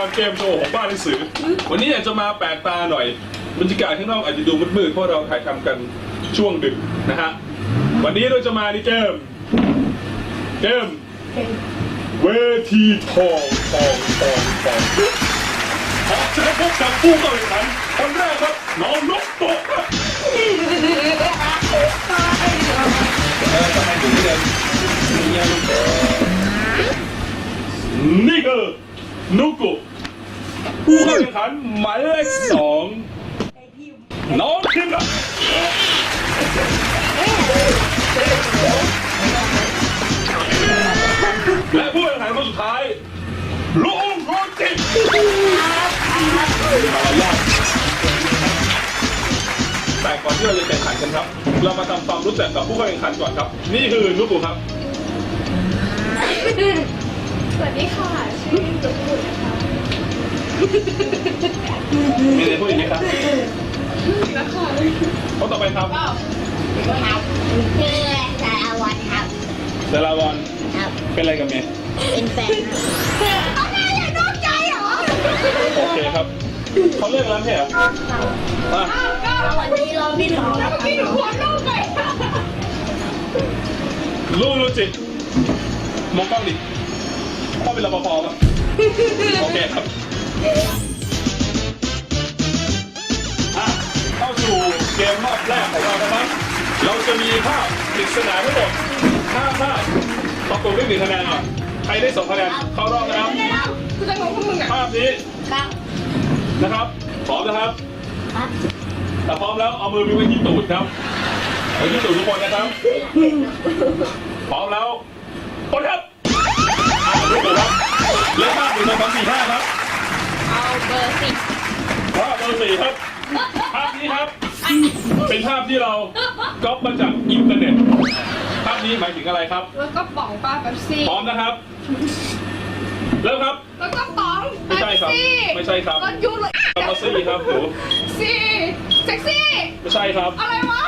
ในรายการเกมโชว์ของบ้านหนังสือ วันนี้อยากจะมาแปลกตาหน่อยบรรยากาศข้างนอกอาจจะดูมืดๆเพราะเราถ่ายทำกันช่วงดึกนะฮะวันนี้เราจะมาในเกมเกมเวทีทองทองทองทองขอเชิญพบกับผู้เข้าแข่งขันคนแรกครับน้องนกโตะครับนี่คือนุกุ ผู้เข้าแข่งขันหมายเลขสองน้องคิมครับและผู้แข่งขันคนสุดท้ายลุงโรจิมารยาทแต่ก่อนที่เราจะแข่งขันกันครับ เรามาทำความรู้จักกับผู้เข้าแข่งขันก่อนครับ นี่คือนุกุครับ สวัสดีค่ะ ชื่อตุ๊กตุ๊กนะคะ มีอะไรพูดอีกไหมครับนะคะคนต่อไปครับว้าวครับชื่อสารวัตรครับเดลาวอนครับ เป็นอะไรกับเมย์เป็นแฟนครับเอาแม่อย่านอกใจเหรอโอเคครับเขาเลิกแล้วไม่ใช่เหรออะวันนี้เราไม่ร้องแล้วพี่หนูหัวลูกไปลุงโรจิมองกล้องดิพ่อเป็นรปภครับโอเคครับ อะเข้าสู่เกมรอบแรกของเรานะครับ เราจะมีภาพปริศนาทั้งหมด5ภาพประกอบด้วยหนึ่งคะแนนก่อนใครได้สองคะแนนเข้ารอบนะครับ กูจะงงพวกมึงอะภาพนี้ครับนะครับพร้อมนะครับ ครับถ้าพร้อมแล้วเอามือไปไว้ที่ตูดครับไว้ที่ตูดทุกคนนะครับ พร้อมแล้วกดครับอ่าดูก่อนครับ เลขภาพหนึ่งสองสามสี่ห้าครับ เอาเบอร์สิบภาพเบอร์สี่ครับ ภาพนี้ครับ เป็นภาพที่เราก๊อปมาจากอินเทอร์เน็ต ภาพนี้หมายถึงอะไรครับ แล้วก็ป๋องปลาเป๊ปซี่พร้อมนะครับ เริ่มครับ แล้วก็ป๋องไม่ใช่ครับเป๊ปซี่ไม่ใช่ครับรถยูเลยกัปปาซี่ครับหนูซี่เซ็กซี่ ไม่ใช่ครับ อะไรวะ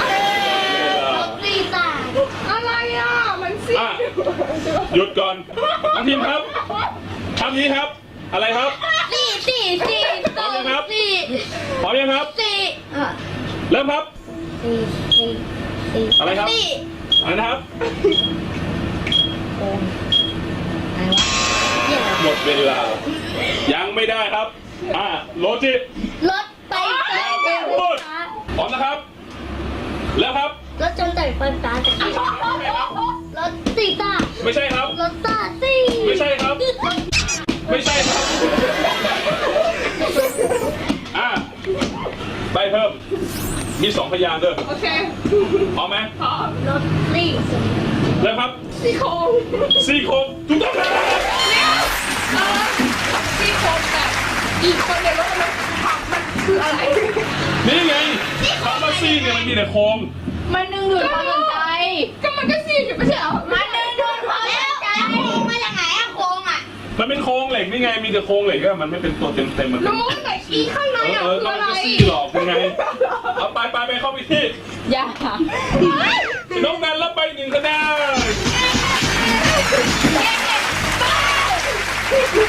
อะไรรีตาอะไรอะ มันซี่อะหยุดก่อนน้องทีมครับภาพนี้ครับ อะไรครับสี่สี่สี่พร้อมยังครับ สี่พร้อมยังครับสี่เออเริ่มครับ สี่สี่สี่อะไรครับสี่อะไรนะครับโอ้ยอะไรวะเหี้ยอะไรหมดเวลา ยังไม่ได้ครับ อ่าโลจิรถไฟฟ้าเดินไฟฟ้าพร้อมนะครับ แล้วครับ รถจนไฟฟ้าจะขี่รถสี่ตาไม่ใช่ครับ รถตาสี่ไม่ใช่ครับ ไม่ใช่ครับอ่าไปเพิ่ม มีสองพยางค์เด้อโอเคพร้อมไหมพร้อมรถสี่เริ่มครับซี่โครงซี่โครงถูกต้องครับเออซี่โครงแบบอีกคนในรถมันผักมันคืออะไร นี่ไงคำว่าซี่เนี่ยมันมีแต่โครงมันดึงดูดความสนใจ ก็มันก็ซี่อยู่ไม่ใช่เหรอมันดึง มันเป็นโครงเหล็กนี่ไง มีแต่โครงเหล็กก็มันไม่เป็นตัวเต็มเต็มๆมันแล้เป็วนมันแต่อีข้างในเอออะเออคืออะไรก็มันก็ซี่หลอกยังไง เอาไปไปไปเข้าไปที่อย่าน้องนันรับไปหนึ่งคะแนน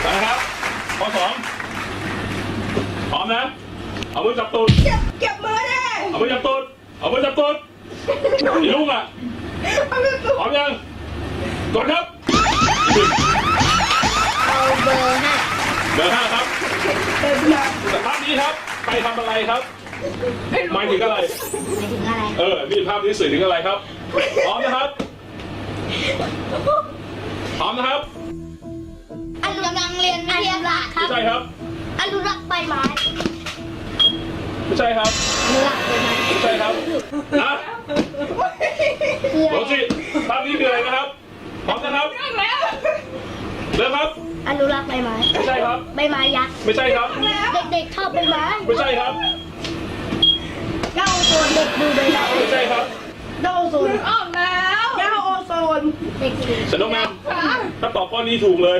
นะครับข้อสองพร้อมนะ เอามือจับตูด เก็บเก็บมือดิเอามือจับตูด เอามือจับตูดอีลุงอะ เอามือพร้อมยังกดครับ เอาเบอร์ห้า เบอร์ห้าครับ เป็นแบบ แต่ภาพนี้ครับ ไปทำอะไร ครับหมายถึงอะไรหมายถึงอะไร เออนี่ภาพนี้สื่อถึงอะไรครับ พร้อมนะครับ พร้อมนะครับอนุรักษ์เรียนวิทยาศาสตร์ครัไม่บ ใช่ครับ อนุรักษ์ใบไม้ไม่ใช่ครับ อนุรักษ์ใบไม้ไม่ใช่ครับนะคือโรอะไรจิภาพนี้คืออะไรนะครับ พร้อมนะครับ เรื่องแล้วเริ่มครับ อนุรักษ์ใบไม้ ไม่ใช่ครับ ใบไม้ยักษ์ ไม่ใช่ครับ เด็กๆชอบใบไม้ไม่ใช่ครับเล่าโซนเด็กดูใบไม้ไม่ใช่ครับเล่าโซนออกแล้วยาโอโซนเด็กดูสนุกแมนค่ะถ้าตอบข้อนี้ถูกเลย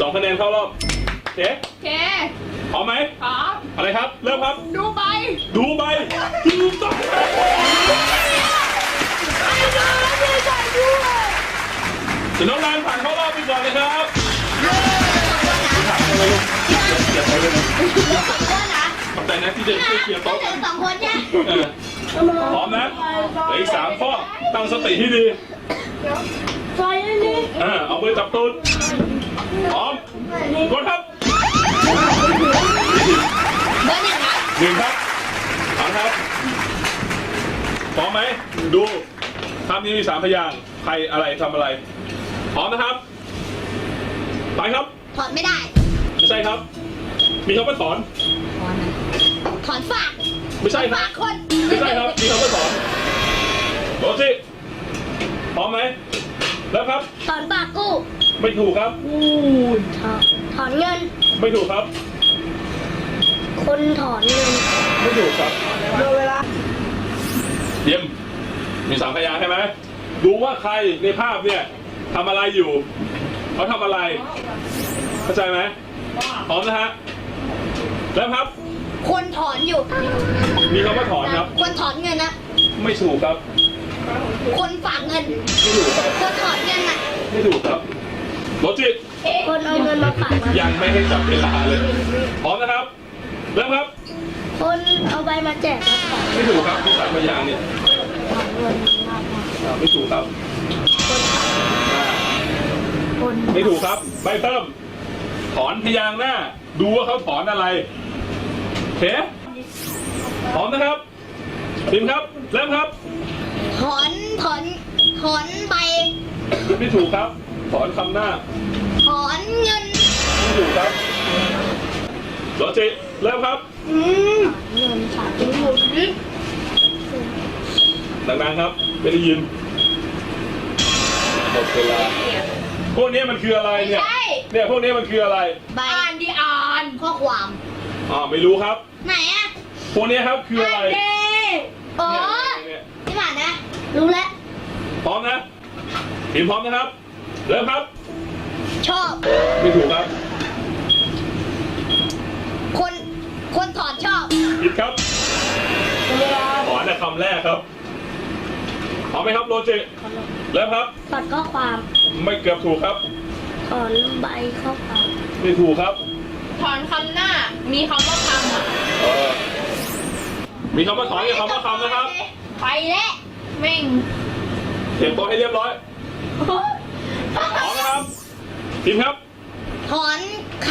สองคะแนนเข้ารอบโอเคโอเคพร้อมไหมพร้อมอะไรครับ เริ่มครับ ดูไป ดูใบถูกต้องครับสนุกแมนผ่านเข้ารอบไปก่อนเลยครับ ใจด้วยนะสองคนะขอบใจนะที่จะช่วยเคลียร์โต๊ะเหลือสองคนเนี่ยเออพร้อมนะเหลืออีกสามข้อตั้งสติให้ดีซอยนี่อ่าเอามือจับตูดพร้อมกดครับเบอร์หนึ่งครับหนึ่งครับเอาครับพร้อมไหมดูภาพนี้มีสามพยางค์ใครอะไรทำอะไรพร้อมนะครับ ไปครับ ถอนไม่ได้ ไม่ใช่ครับ มีคำว่าถอนถอนฝากไม่ใช่ครัฝาบ กคนไม่ใช่ครับมีคำว่าถอนโรจิพร้อมไหม แล้วครับ ถอนฝากกู้ไม่ถูกครับ อู้ถอนถอนเงิน ไม่ถูกครับ คนถอนเงิน ไม่ถูกครับเวลาเยี่ยมมีสามพยางค์ใช่ไหมดูว่าใครในภาพเนี่ยทำอะไรอยู่เขาทำอะไร เข้าใจไหมพร้อมนะฮะ แล้วครับ คนถอนอยู่ มีคำว่าถอนครับ คนถอนเงินนะ ไม่ถูกครับ คนฝากเงิน ไม่ถูกครับ คนถอนเงินน่ะไม่ถูกครับโรจิคนเอาเงินมาฝากยังไม่ให้จับเวลาเลย พร้อมนะครับ เริ่มครับ คนเอาใบมาแจกมาฝากไม่ถูกครับมีสามพยางค์เนี่ยถอนเงินมาฝากอ่าไม่ถูกครับอ่าคนไม่ถูกครับ ใบเติม ถอนพยางค์หน้า ดูว่าเขาถอนอะไรโอ เคพร้อมนะครับพิมพ์ครับเริ่มครับ ถอนถอนถอนใบไม่ถูกครับ ถอนคำหน้าถอนเงินไม่ถูกครับโรจิเริ่มครับอืมเงินฝากหมุนดังๆครับไม่ได้ยินหมดเวลาพวกนี้มันคืออะไรเนี่ยใช่เนี่ยพวกนี้มันคืออะไร ใบอ่านดิอ่านข้อความอ่าไม่รู้ครับ ไหนอะพวกนี้ครับคืออะไรเด้อ๋อเนี่ยเนี่ยที่ผ่านนะ รู้แล้ว พร้อมนะพิมพ์พร้อมนะครับ เริ่มครับ ชอบ ไม่ถูกครับคน คนถอนชอบ ผิดครับถอนแต่คำแรกครับพร้อมไหมครับโรเจเริ่มครับ ถอนข้อความ ไม่เกือบถูกครับ ถอนใบข้อความ ไม่ถูกครับ ถอนคำหน้า มีคำว่าคำอะเออ มีคำว่าถอนกับคำว่าคำนะครับ ไปแล้วแม่งเตรียมตัวให้เรียบร้อยพร้อมนะครับพิมพ์ครับ ถอนค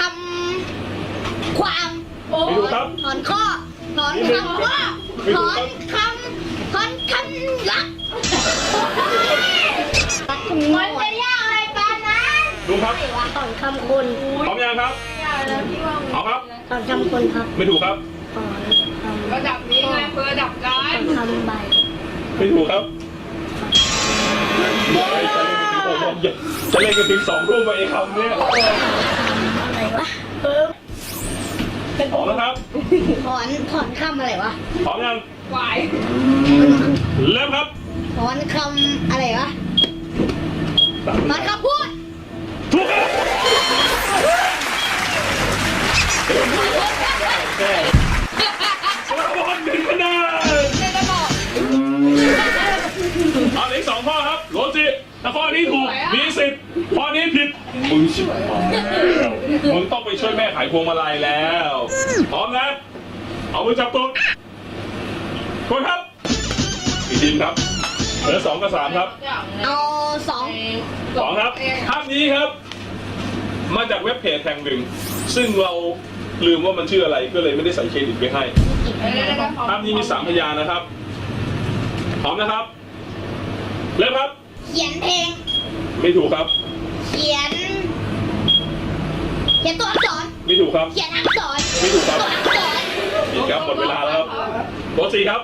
ำความโอ้ไม่ถูกครับ ถอนข้อ ถอนคำว่า ถอนคำถอนคำรักมันจะยากอะไรปานนั้นดูครับถอนคำคนพร้อมยังครับแล้วพี่ว่าเอาครับ ถอนคำคนครับ ไม่ถูกครับ ถอนคำระดับนี้ไงเพื่อระดับกาถรอนคำใบไม่ถูกครับจะเล่นกันถึงสองรูปไปเองคำเนี้ยอะไรวะพร้อมนะครับ ถอนถอนคำอะไรวะพร้อมยังไหวเริ่มครับ ถอนคำอะไรวะถอนคำพูดถูกครับ อาเหลืออกสองข้อครับโรจิถ้าข้อนี้ถูกมีสิทธิ์ข้อนี้ผิดมึงชิบหายแล้วมึงต้องไปช่วยแม่ขายพวงมาลัยแล้วพร้อมนะเอามือจับตัวคนครับอีกทีมครับเหลือสองกับสามครับอย่างเอาสองสองครับภาพนี้ครับ มาจากเว็บเพจแห่งหนึ่ง ซึ่งเราลืมว่ามันชื่ออะไรก็เลยไม่ได้ใส่เครดิตไปให้ภาพนี้มีสามพยางค์นะครับพร้อมนะครับ เริ่มครับ เขียนเพลง ไม่ถูกครับ เขียน เขียนตัวอักษร ไม่ถูกครับ เขียนอักษรไม่ถูกครับ ตัวอักษร ผิดครับหมดเวลาแล้วครับโต๊ะสี่ครับ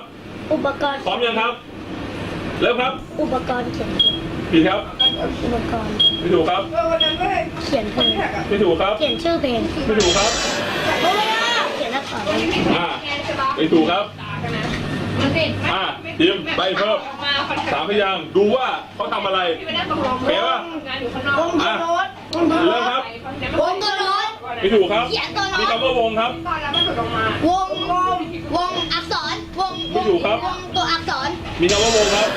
อุปกรณ์ พร้อมยังครับ เริ่มครับอุปกรณ์เขียนเพลงผิดครับ อุปกรณ์ ไม่ถูกครับ เขียนเพลง ไม่ถูกครับ เขียนชื่อเพลง ไม่ถูกครับ เขียนอักษร อ่า ไม่ถูกครับ มันติดอ่าทีมไปเพิ่มมาคอนสามพยางค์ดูว่าเขาทำอะไร ไม่ได้ตกลงเป๋วะงานอยู่ข้างนอกอะเริ่มครับวงตัวโน้ตไม่ถูกครับ เขียนตัวโน้มีตคำว่าวงครับ ตอนแล้วมันหลุดออกมาวงวงอักษร วงไม่ถูกครับ วงตัวอักษร มีคำว่าวงครับ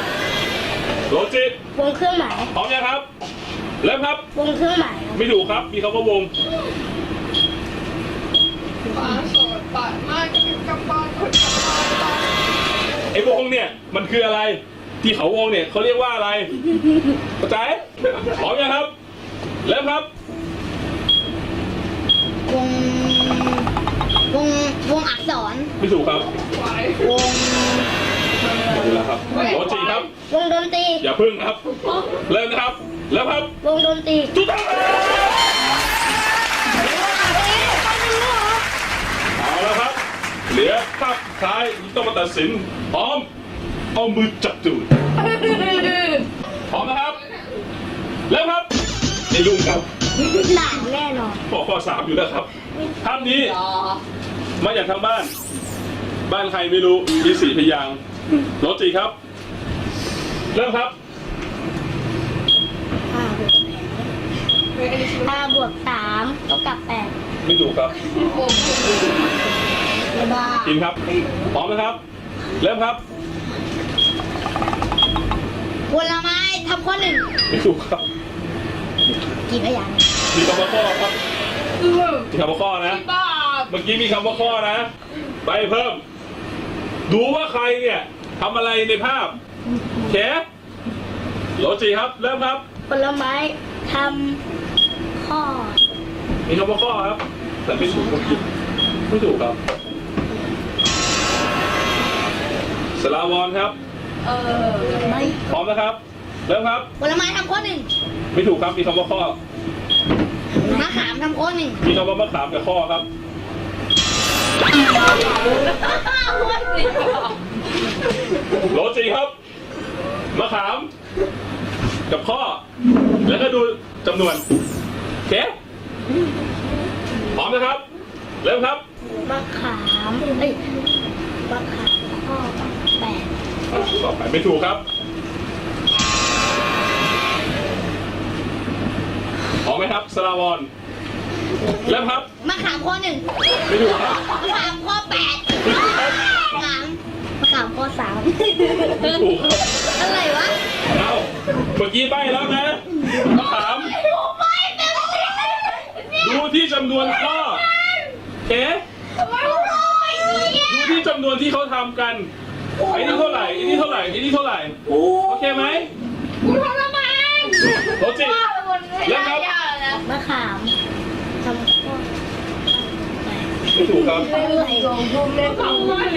โรจิวงเครื่องหมาย พร้อมยังครับ เริ่มครับ วงเครื่องหมาย ไม่ถูกครับ มีคำว่าวงปลาสดปลาไม้กับกับปลาคนกับปลา มันคืออะไร ที่เขาวงเนี่ยเขาเรียกว่าอะไรเข้าใจพร้อมยังครับเริ่มครับ วง วง วงอักษร ไม่ถูกครับควายวง หมดเวลาครับโรจีครับ วงดนตรี อย่าพึ่งครับ เริ่มนะครับเริ่มครับ วงดนตรีทุกท่านเอาแล้วครับ เหลือภาพสุดท้ายที่ต้องมาตัดสินพร้อม เอามือจับจูดพร้อมนะครับเริ่มครับไอ้ลุงครับหลานแน่นอนข้อข้อสามอยู่แล้วครับภาพนี้อ๋อมาจากทางบ้าน บ้านใครไม่รู้มีสี่พยางค์โรจีครับ เริ่มครับห้าบวกเฮ้ยอันนี้ชื่อห้าบวกสามเท่ากับแปดไม่ถูกครับโอ้โหระบากินครับ พร้อมนะครับ เริ่มครับ ผลไม้ทำข้อหนึ่งไม่ถูกครับกี่พยางค์มีคำว่าข้อครับเออมีคำว่าข้อนะ บ้าเมื่อกี้มีคำว่าข้อนะ ไปเพิ่ม ดูว่าใครเนี่ยทำอะไรในภาพแขโรจีครับ เริ่มครับ ผลไม้ทำข้อมีคำว่าข้อครับ แต่ไม่ถูกเมื่อกี้ไม่ถูกครับสลาวอนครับ เออไม่พร้อมนะครับ เริ่มครับ ผลไม้ทำข้อหนึ่งไม่ถูกครับ มีคำว่าข้อ มะขามทำข้อหนึ่งมีคำว่ามะขามกับข้อครับ โรจีครับ มะขาม กับข้อ แล้วก็ดูจำนวนโอเคพร้อมนะครับ เริ่มครับ มะขามเอ้ยมะขามข้อแป ดอะต่อไปไม่ถูกครับพร้อมไหมครับสลาวอนเริ่มครับ มะขามข้อหนึ่งไม่ถูกครับมะขามข้อแปดไม่ถูกครับมะขามมะขามข้อสามไม่ถูกครับอะไรวะเอาเมื่อกี้ใบแล้วนะมะขามดูที่จำนวนข้อเอ๊ะดูที่จำนวนที่เขาทำกัน ไอ้นี่เท่าไหร่ไอ้นี่เท่าไหร่ไอ้นี่เท่าไหร่โอเคไหมกูทรมานโรจิว่าไปหมดเลยเริ่มครับยากนะมะขามทำข้อแปดไม่ถูกครับไม่รู้ไอ้ผมเล่นของมัน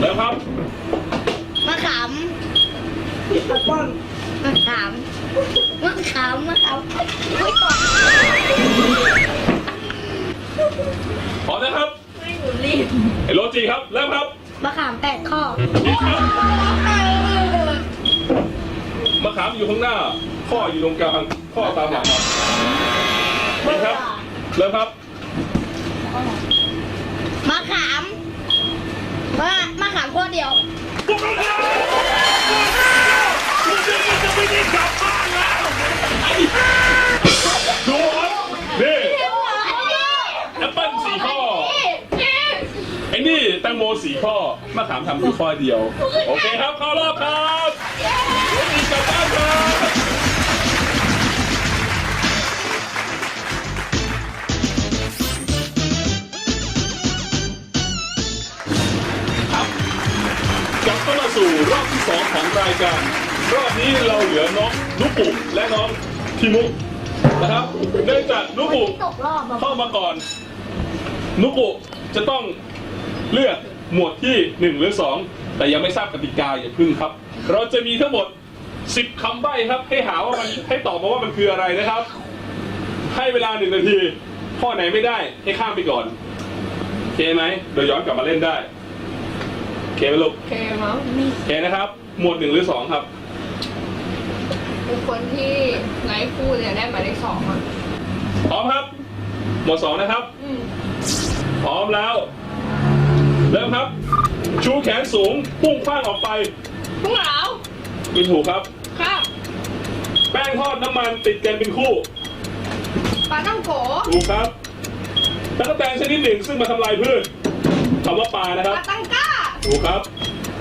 แล้วครับมะขามมะขามมะขามมะขามมะขามไม่ตอบพร้อมนะครับไม่หนู รีบไอ้โรจิครับเริ่มครับมะขามแปดข้อผิดครับมะขามอยู่ข้างหน้า ข้ออยู่ตรงกลางข้อตามหลังครับผิดครับเริ่มครับมะขามมะมะขามข้อเดียวพวกเราเนี่ย ไอ้นี่แตงโมสี่ข้อมะขามทำคือข้อเดียว โอเคครับเข้ารอบครับวันนี้กลับบ้านครับครับกลับเข้ามาสู่รอบที่สองของรายการ รอบนี้เราเหลือน้องนุกปุและน้องทิมุกนะครับเนื่องจากนุกปุตกรอบมาเข้ามาก่อน นุกุจะต้อง เลือกหมวดที่ 1 หรือ 2 แต่ยังไม่ทราบกติกาอย่าพึ่งครับ เราจะมีทั้งหมด 10คำใบ้ครับ ให้หาว่ามันให้ตอบมาว่ามันคืออะไรนะครับ ให้เวลาหนึ่งนาที ข้อไหนไม่ได้ให้ข้ามไปก่อนโอเคไหมเดี๋ยวย้อนกลับมาเล่นได้โอเคไหมลูกโอเคมั้งโอเคนะครับ หมวดหนึ่งหรือสองครับเป็นคนที่ไลฟ์คู่เนี่ยได้หมายเลขสองอะพร้อมครับ หมวดสองนะครับอืมพร้อมแล้ว เริ่มครับ ชูแขนสูงพุ่งคว้างออกไปพวกเราไม่ถูกครับ ครับ แป้งทอดน้ำมันติดกันเป็นคู่ปลาต้องโกถูกครับตะกั่วแตนชนิดหนึ่งซึ่งมาทำลายพืชคำว่าปลานะปครับลาตังก้าถูกครับ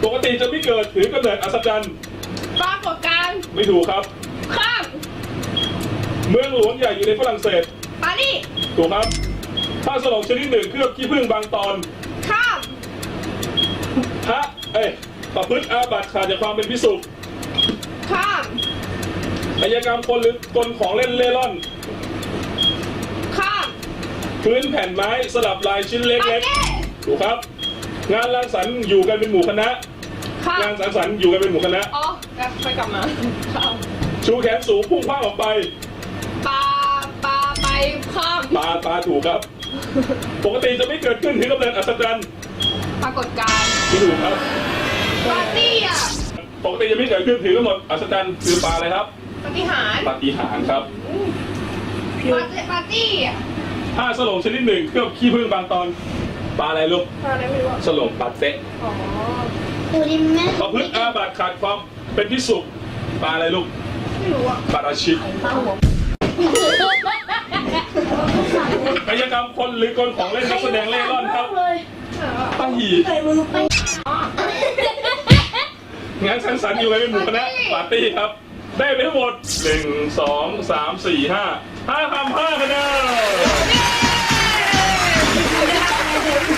ปกติจะไม่เกิดถือกำเนิดอัศจรรย์ปรากฏการณ์ไม่ถูกครับ ข้ามเมืองหลวงใหญ่อยู่ในฝรั่งเศสปารีสถูกครับผ้าสลงชนิดหนึ่งเคลือบขี้ผึ้งบางตอนข้าม พระเอ้ยประพฤติอาบัติขาดจากความเป็นพิสุข้ามอายกรรมคนหรือกลของเล่นเล่ร่อน ข้ามพื้นแผ่นไม้สลับลายชิ้นเโอล็กเคๆถูกครับ งานรังสรรค์อยู่กันเป็นหมู่คณะ ข้ามงานสังสรรค์อยู่กันเป็นหมู่คณะ อ๋อกลับไปกลับมาข้ามชูแขนสูงพุ่งพลาดออกไป ปลาปลาไปข้ามปลาปลาถูกครับ ปกติจะไม่เกิดขึ้นถึงกำเนิดอัศจรรย์ ปรากฏการณ์ไม่ถูกครับปาร์ตี้อะปกติจะไม่เกิดขึ้นถึงกำเนิดอัศจรรย์คือปลาอะไรครับปาฏิหาริย์ปาฏิหาริย์ครับปาร์ตี้ปาร์ตี้อะผ้าสลงชนิดหนึ่งเคลือบขี้ผึ้งบางตอนปลาอะไรลูกอะไรไม่รู้อะสลงปลาเต๊ะอ๋อดูดิแม่ประพฤติอาบัติขาดความเป็นพิสุปลาอะไรลูกไม่รู้อะปลาราชิกเป้าหัวกายกรรมคนหรือกลของเล่นนักแสดงเล่ร่อนครับเลย ป้าหีใส่มือไปงานสังสรรค์อยู่กันเป็นหมู่คณะปาร์ตี้ครับ ได้ไปทั้งหมดหนึ่งสองสามสี่ห้าห้าคำห้าคะแนน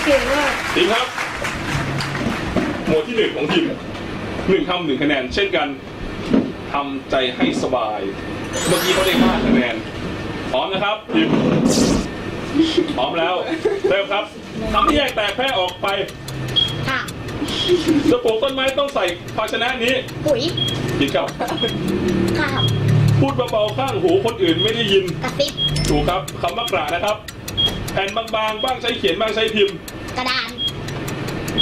เก่งมากทีมครับ หมวดที่หนึ่งของทีมหนึ่งคำหนึ่งคะแนน เช่นกันทำใจให้สบาย เมื่อกี้เขาได้ห้าคะแนนพร้อมนะครับทีมพร้อมแล้วเริ่มครับ ทำให้แยกแตกแพร่ออกไปค่ะ จะปลูกต้นไม้ต้องใส่ภาชนะนี้ปุ๋ยผิดครับข้าวพูดเบาๆข้างหูคนอื่นไม่ได้ยิน กระซิบถูกครับคำว่ากระนะครับ แผ่นบางๆ บ้างใช้เขียนบ้างใช้พิมพ์ กระดาน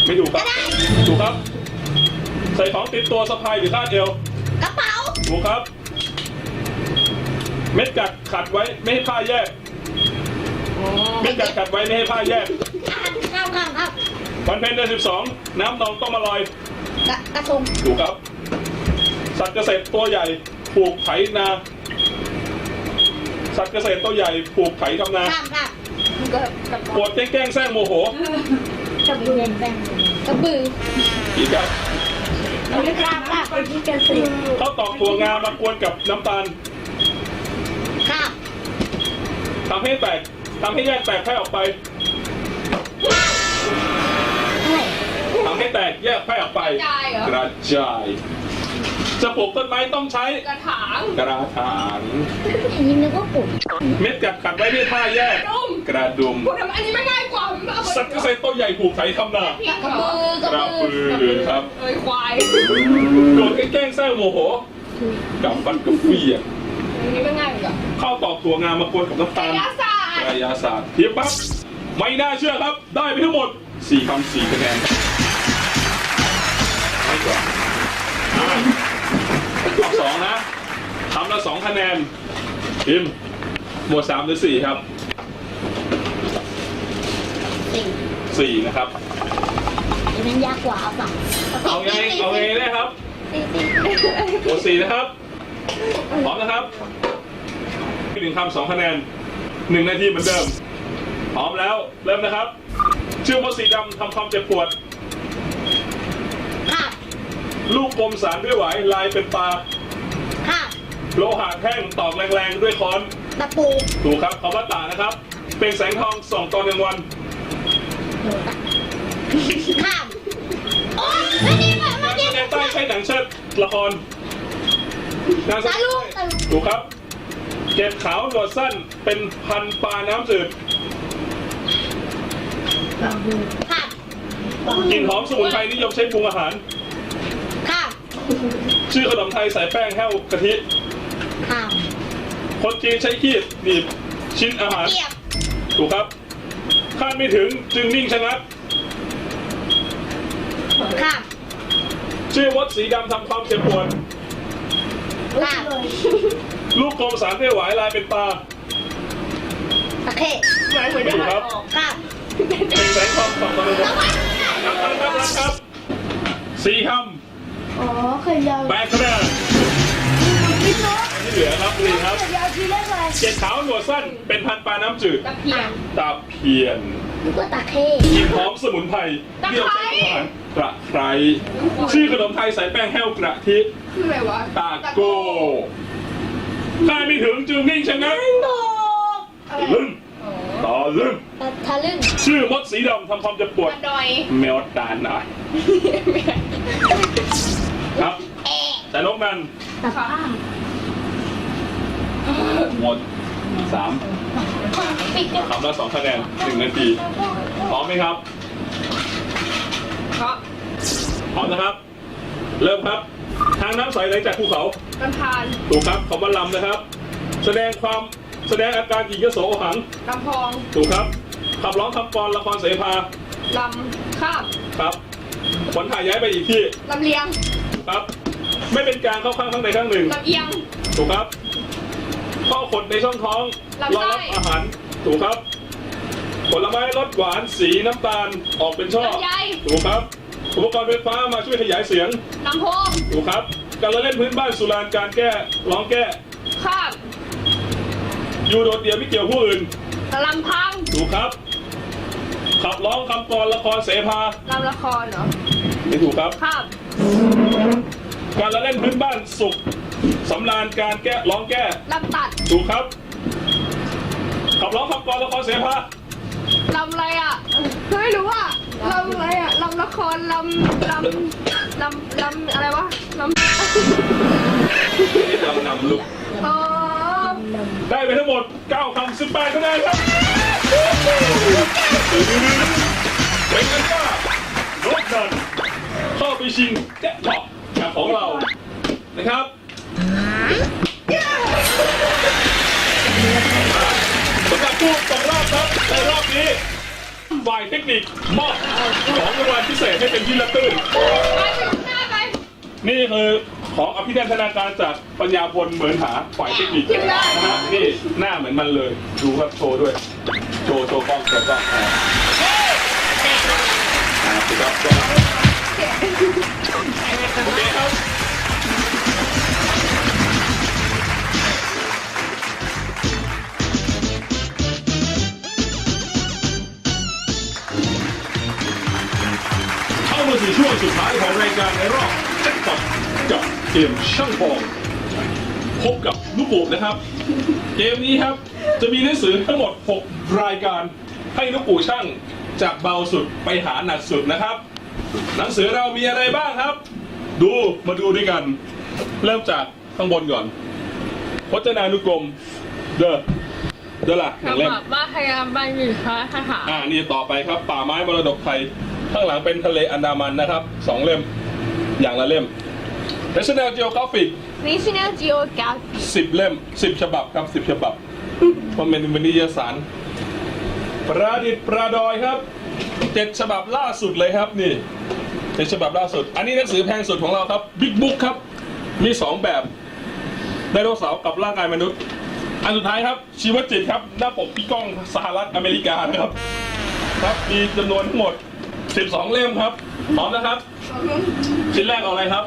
ไม่ถูกครับ ถูกครับ ใส่ของติดตัวสะพายหรือคาดเอวกระเป๋า ถูกครับ เม็ดกัดขัดไว้ไม่ให้ผ้าแยก เม็ดกัดขัดไว้ไม่ให้ผ้าแยก ข้าวข้าวข้าววันเพ็ญเดือนสิบสองน้ำนองต้องมาลอย กระกระทงถูกครับ สัตว์เกษตรตัวใหญ่ผูกไถนา สัตว์เกษตรตัวใหญ่ผูกไถทำนาข้ามข้ามมันก็กระปวดแกล้งแซงโมโหกระบือแบงกระบืออีกครับข้ามข้ามเป็นที่กระซิบข้าวตอกถั่วงามากวนกับน้ำตาลข้ามทำให้แตกทำให้แยกแตกแพร่ออกไปเฮ้ยทำให้ แตกแยกแพร่ออกไปจายเหรอ กระจาย จะปลูกต้นไม้ต้องใช้กระถางกระถาง อันนี้นึกว่าปุ๋ยเม็ดกัดขัดไว้ด้วยผ้าแยกดุมกระดุม พูดทำไมอันนี้ไม่ง่ายกว่ามันเอาไปสัตว์เกษตรตัวใหญ่ผูกไถทำนากระบือกระปือครับ เอ้ยควายโดดแกล้งแซงโมโหกับฟันกับเฟียอันนี้ไม่ง่ายเหมือนกันข้าวตอกถั่วงามมากวนกับน้ำตาล ยาศาสตร์กายาศาสตร์เทียบปั๊บไม่น่าเชื่อครับ ได้ไปทั้งหมด 4คำ4คะแนน ไม่กว่าอะรอบสองนะคำละสองคะแนนพิมพ์หมวดสามหรือสี่ครับสี่สี่นะครับ อันนั้นยากกว่าเอาเปล่าเอาไงเอาไงนะครับสี่สี่หมวดสี่นะครับพร้อมนะครับหนึ่งคำสองคะแนนหนึ่งนาทีเหมือนเดิมพร้อมแล้วเริ่มนะครับ ชื่อมดสีดำทำความเจ็บปวดข้าม ลูกกลมสารด้วยไหวายลายเป็นปลาข้ามโลหะแท่งตอกแรงๆด้วยค้อน ตะปูถูกครับคำว่าตานะครับ เป็นแสงทองส่องตอนกลางวัน ข้ามโอ๊ยไม่ดีมากงานเมื่อแสกี้ดงใต้ใช้หนังเชิดละครงานแสดตางลุกตาลุกถูกครับ เก็บขาวหนวดสั้นเป็นพันปลาน้ำจืดข้ามกลิ่นหอมสมุนไพรนิยมใช้ปรุงอาหารข้าม ชื่อขนมไทยใส่แป้งแห้วกะทิข้ามคนจีนใช้ขีดหนีบชิ้นอาหาร เกียบถูกครับคาดไม่ถึงจึงนิ่งชะงักข้ามชื่อมดสีดำทำความเจ็บปวด ข้ามลูกกลมสารด้วยหวายลายเป็นปลาตะเข้หมายถึงไม่ถูกครับข้ามเป็นแสงทองส่องตะลุมแล้วมันนับนับนับนับครับสี่ค อ๋อเคยยาวำแปดคะแนนพี่โน้ตที่เหลือครับนี่ครับเคยยาวทีแรกเลยเกล็ดขาวหนวดสั้นเป็นพันปลาน้ำจืดตะเพียนตาเพียนนึกว่าตะเข้กลิ่นหอมสมุนไพรตะไคร้เดี่ยวใช้อาหารกระไคร้ชื่อขนมไทยใส่แป้งแห้วกระทิคืออะไรวะตาโก้คาดไม่ถึงจึงนิ่งชะงักโตอะไรลึ่งอ๋อตต่อเรื่องทะลึ่งชื่อมดสีดำทำความเจ็บปวดมาดอยแมวตาหน่อย ครับ แต่นกนั้นตะข้ามหมดสามปิดกันคำละสองคะแนนหนึ่งนาที พร้อมไหมครับ เพราะพร้อมนะครับ เริ่มครับ ทางน้ำใสไหลจากภูเขา ลำพานถูกครับคำว่าลำนะครับ แสดงความแสดงอาการหญิงยโสโอหัง ลำพองถูกครับขับร้องคำกรละครเสภาลำข้ามครับขนถ่ายย้ายไปอีกที่ลำเลียง ครับ ไม่เป็นการเข้าข้างข้างใดข้างหนึ่ง ลำเอียง ถูกครับข้อขดในช่องท้องลำไส้รองรับอาหาร ถูกครับ ผลไม้รสหวานสีน้ำตาลออกเป็นช่อ ลำไยถูกครับ อุปกรณ์ไฟฟ้ามาช่วยขยายเสียง ลำโพงถูกครับ การละเล่นพื้นบ้านสุรานการแก้ร้องแก้ข้ามอยู่โดดเดี่ยวไม่เกี่ยวผู้อื่น ลำพังถูกครับ ขับร้องคำกรละครเสภาลำละครเหรอไม่ถูกครับ ข้าม การละเล่นพื้นบ้านสุขสำราญการแก้ร้องแก้ลำตัดถูกครับขับร้องคำกรละครเสภาลำอะไรอะไม่รู้อะลำอะไรอะลำละครลำลำลำลำอะไรวะลำนำนำลุกเออได้ไปทั้งหมด 9คำ18คะแนนครับเป็นกันว่ารถดัน เข้าไปชิงแจ็คพอตกับของเรานะครับสำหรับผู้ตกรอบครับในรอบนี้ฝ่ายเทคนิคมอบของรางวัลพิเศษให้เป็นที่ละตื้นไปไปหน้าไปนี่คือของอภินันทนาการจากปัญญาพลเหมือนหาฝ่ายเทคนิคนะฮะนี่หน้าเหมือนมันเลย ดูครับโชว์ด้วย โชว์โชว์กล้องโชว์กล้องอ่าอ่าถูกครับก็ โอเคครับเข้ามาสู่ช่วงสุดท้ายของรายการในรอบแจ็คพอตกับเกมช่างฟองพบกับลูกโป่งนะครับ เกมนี้ครับจะมีหนังสือทั้งหมด 6 รายการให้ลูกปู่ช่างจากเบาสุดไปหาหนักสุดนะครับ หนังสือเรามีอะไรบ้างครับ ดูมาดูด้วยกัน เริ่มจากข้างบนก่อน พจนานุกรม เด้อเด้อล่ะหนึ่งเล่มว่าพยายามไปอยู่ค่ะค่ะค่ะอ่านี่ต่อไปครับ ป่าไม้มรดกไทย ข้างหลังเป็นทะเลอันดามันนะครับสองเล่ม อย่างละเล่ม National Geographic National Geographic สิบเล่มสิบฉบับครับสิบฉบับเพราะเป็นวิทยาสารประดิษฐ์ประดอยครับ เจ็ดฉบับล่าสุดเลยครับนี่เจ็ดฉบับล่าสุด อันนี้หนังสือแพงสุดของเราครับบิ๊กบุ๊กครับ มีสองแบบไดโนเสาร์กับร่างกายมนุษย์ อันสุดท้ายครับชีวจิตครับหน้าปกพี่ก้องสหรัฐอเมริกานะครับ ครับมีจำนวนทั้งหมด 12 เล่มครับพร้อมนะครับ ชิ้นแรกเอาอะไรครับ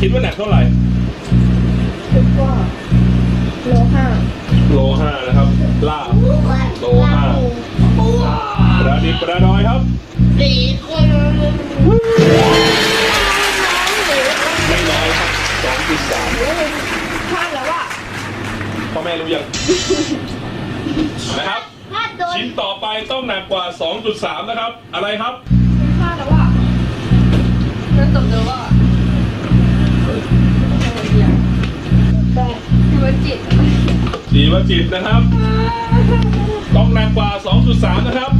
คิดว่าหนักเท่าไหร่คือว่าโลห้าโลห้านะครับล่าโลห้าประดิษฐ์ประดอยครับสี่คนไม่น้อยครับสองจุดสามพลาดแล้วอะพ่อแม่รู้ยังนะครับถ้าโดนชิ้นต่อไปต้องหนักกว่า 2.3 นะครับ อะไรครับพลาดแล้วอะมันตกเดื ว่าชีวจิตสีวจิตนะครับ ต้องหนักกว่า 2.3 นะครับ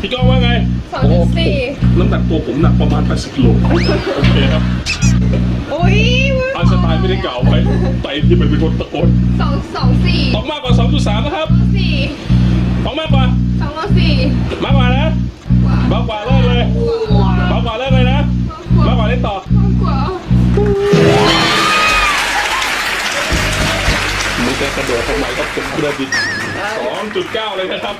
พี่ก้องว่าไง สองจุดสี่น้ำหนักตัวผมหนักประมาณ 80กิโลโอเคครับโอ้ยอันสไตล์ไม่ได้กล่าวไว้ไต่ที่มันเป็นคนตะโกนสองสองสี่ต้องมากกว่า 2.3 นะครับสี่ต้องมากกว่า สองสี่มากกว่านะมากกว่าเลิกเลยมากกว่าเลิกเลยนะมากกว่าเล่นต่อ จะกระโดดทำไมก็เป็นประดิษฐ์2.9เลยนะครับ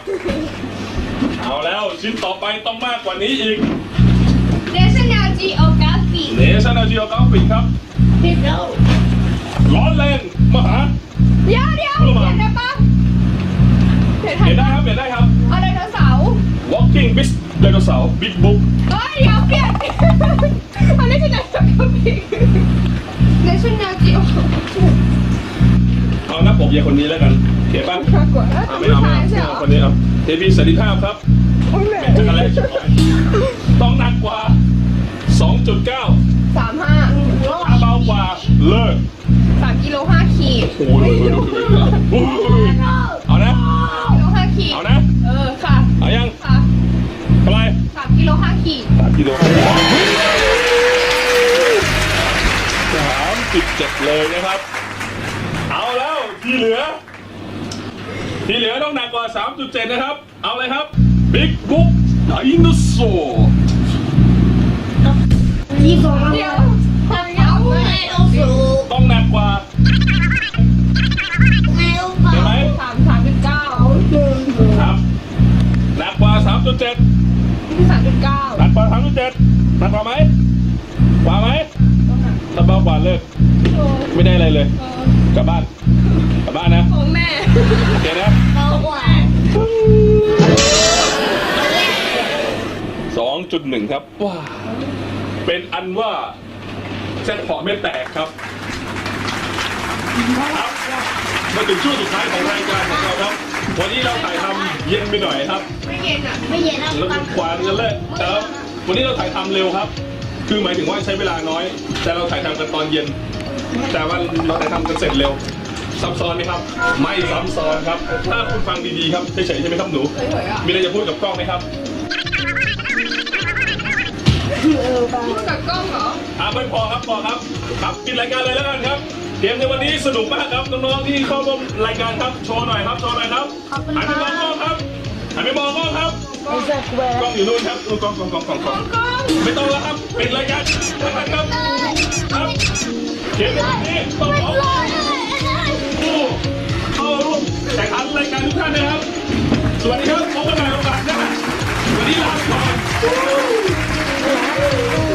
เอาแล้วชิ้นต่อไปต้องมากกว่านี้อีกเดชแนลจีโอกราฟีเนชั่นแนลจีโอกราฟิกครับผิดแล้วร้อนแรงมหา เดี๋ยวเดี๋ยวเขียนได้ปะเขียนทัเห็นนได้ครับ Talking Bis ไดโนเสาร์ Big Book เฮ้ยอย่าเปลี่ยนอันนี้คือในสกปรกในชุดแนวจิ๋วเอาหน้าปกยา ยคนนี้แล้วกันโอเคป่ะปรากฏว่าอะไม่เอาไม่เอาใช่ไม่เหรเอาอคนนี้เอาเทพีสันติภาพครับโอ้ยแหม่เป็นจักรแลชิบหายต้องหนักกว่า 2.9สามห้าอืมรอถ้าดเบากว่าเลิกสามกิโลห้าขีดโอ้ยโอ้ยโอ้ยเอานะกิโลห้าขีดเอานะ เออค่ะเอายังค่ะเท่าไหรสามกิโลห้าขีดสามกิโลสามจุดเจ็ดเลยนะครับเอาแล้วที่ เหลือ ที่เหลือต้องหนักกว่า 3.7 นะครับ เอาเลยครับ Big Book Dinosaur ยี่สิบเดียวทำยังไงลูกสูต้องหนักกว่าไงลูกเปล่าเห็นไหมสามสามจุดเก้าครับ หนักกว่า 3.7สามจุดเก้าหนักกว่า 3.7 หนักกว่าไหมกว่าไหมถ้าเบากว่าเลิก ไม่ได้อะไรเลย กลับบ้าน บบ้านนะโอ้แม่โอเคนะเบากว่า2.1ครับว้าเป็นอันว่าแจ็คพอตไม่แตกครับครับมาถึงช่วงสุดท้ายของรายการของเราครับ วันนี้เราถ่ายทำเย็นไปหน่อยครับ ไม่เย็นอะ ไม่เย็นนะแล้วปัก็งควานกันเลยแต่ว่าวันนี้เราถ่ายทำเร็วครับ คือหมายถึงว่าใช้เวลาน้อย แต่เราถ่ายทำกันตอนเย็น แต่ว่าเราถ่ายทำกันเสร็จเร็ว ซับซ้อนไหมครับ ไม่ซับซ้อนครับ ถ้าคุณฟังดีๆครับเฉยๆใช่ไหมครับหนูเฉยๆอะมีอะไรจะพูดกับกล้องไหมครับพูดกับกล้องเหรออ่าไม่พอครับพอครับครับปิดรายการเลยแล้วกันครับเกมในวันนี้สนุกมากครับน้องๆที่เข้าร่วมรายการครับโชว์หน่อยครับโชว์หน่อยครับหันไปมองกล้องครับหันไปมองกล้องครับไม่ใช่แหวกล้องอยู่นู่นครับนู่นกล้องกล้องกล้องกล้องกล้องกล้องไม่ต้องแล้วครับปิดรายการนะครับครับเกมในวันนี้ต้องขอผู้เข้าร่วม แต่ครับรายการทุกท่านนะครับ สวัสดีครับพบกันใหม่โอกาสหน้าวันนี้ลาไปก่อน